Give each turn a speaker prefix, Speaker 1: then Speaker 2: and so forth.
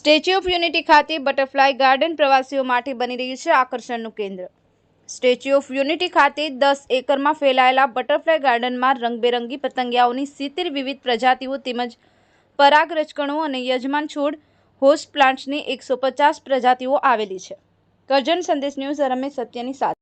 Speaker 1: Statue of Unity ખાતે butterfly garden પ્રવાસીઓ માટે બની રહ્યું છે આકર્ષણનું કેન્દ્ર. સ્ટેચ્યુ ઓફ યુનિટી ખાતે દસ એકરમાં ફેલાયેલા બટરફ્લાય ગાર્ડનમાં રંગબેરંગી પતંગિયાઓની સિત્તેર વિવિધ પ્રજાતિઓ તેમજ પરાગ રચકણો અને યજમાન છોડ હોસ્ટ પ્લાન્ટ્સની એકસો પચાસ પ્રજાતિઓ આવેલી છે. કરજણ સંદેશ ન્યૂઝ, રમેશ સત્યની સાથે.